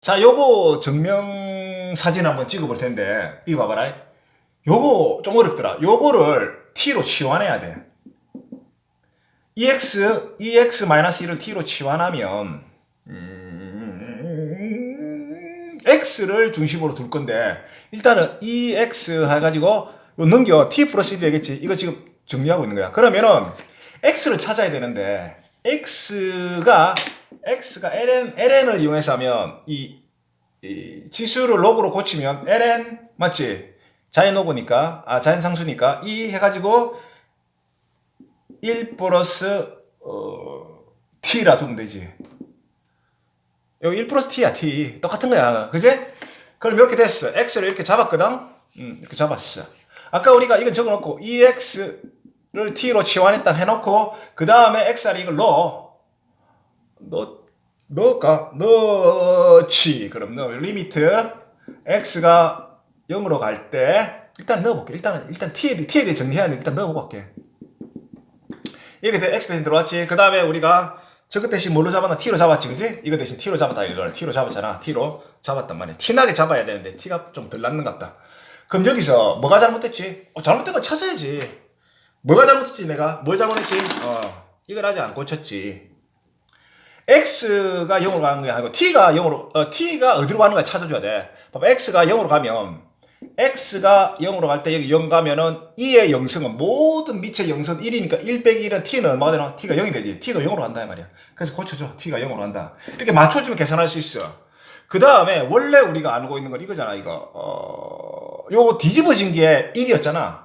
자, 요거 증명 사진 한번 찍어볼 텐데, 이거 봐봐라. 요거 좀 어렵더라. 요거를 t로 치환해야 돼. ex, ex-1을 t로 치환하면, 음, x를 중심으로 둘 건데, 일단은 ex 해가지고, 요 넘겨, t 플러스 1 되겠지. 이거 지금 정리하고 있는 거야. 그러면은, x를 찾아야 되는데, x가, x가 ln, ln을 이용해서 하면, 이, 이 지수를 로그로 고치면 ln, 맞지? 자연 로그니까, 아, 자연 상수니까, 이 해가지고, 1 플러스, 어, t라 두면 되지. 여기 1 플러스 t야, t. 똑같은 거야. 그지? 그럼 이렇게 됐어. x를 이렇게 잡았거든? 음, 이렇게 잡았어. 아까 우리가 이건 적어 놓고, ex를 t로 치환했다 해놓고, 그 다음에 x를 이걸 넣어. 넣, 넣을까? 넣지. 그럼 넣어. 리미트, x가 0으로 갈 때, 일단 넣어볼게. 일단, 일단 t에, t에 대해 정리해야 돼. 일단. 이렇게 돼 x 대신 들어왔지. 그 다음에 우리가 저것 대신 뭘로 잡았나? t로 잡았지, 그지? 이거 대신 t로 잡았다 이걸 t로 잡았잖아. t로 잡았단 말이야. 티나게 잡아야 되는데 t가 좀덜 낫는 것 같다. 그럼 여기서 뭐가 잘못됐지? 어, 잘못된 거 찾아야지. 뭐가 잘못했지 내가? 뭘 잘못했지? 어, 이걸 아직 안 고쳤지. X가 0으로 가는 게 아니고 t가 0으로 어, t가 어디로 가는 가 찾아줘야 돼. 봐봐 x가 0으로 가면 x가 0으로 갈 때 여기 0 가면은 2의 영성은 모든 밑의 영성 1이니까 1 빼기 1은 t는 얼마가 되나? t가 0이 되지. t도 0으로 간다 이 말이야. 그래서 고쳐줘. t가 0으로 간다. 이렇게 맞춰주면 계산할 수 있어. 그 다음에 원래 우리가 알고 있는 건 이거잖아 이거. 어, 요거 뒤집어진 게 1이었잖아.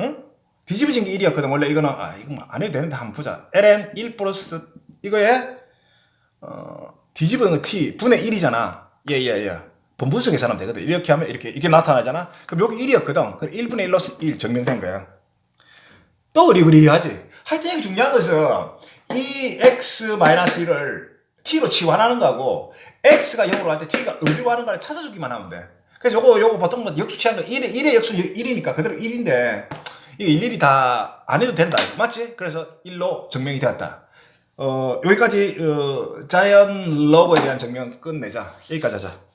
응? 뒤집어진 게 1이었거든. 원래 이거는 아 이거 뭐안 해도 되는데 한번 보자. ln 1 플러스 이거에 어, 뒤집은 거 t 분의 1이잖아. 예, 예, 예. 분분수 계산하면 되거든. 이렇게 하면 이렇게, 이게 나타나잖아. 그럼 여기 1이었거든. 그럼 1분의 1로서 1 증명된 거야. 또 의리의리하지. 하여튼 여기 중요한 것은 이 x-1을 t로 치환하는 거고 x가 0으로 갈때 t가 어디로 가는 가를 찾아주기만 하면 돼. 그래서 요거, 요거 보통 뭐 역수 취한 거 1의, 1의 역수 1이니까 그대로 1인데 이거 일일이 다 안 해도 된다. 맞지? 그래서 1로 증명이 되었다. 어, 여기까지, 어, 자연 로고에 대한 증명 끝내자. 여기까지 하자.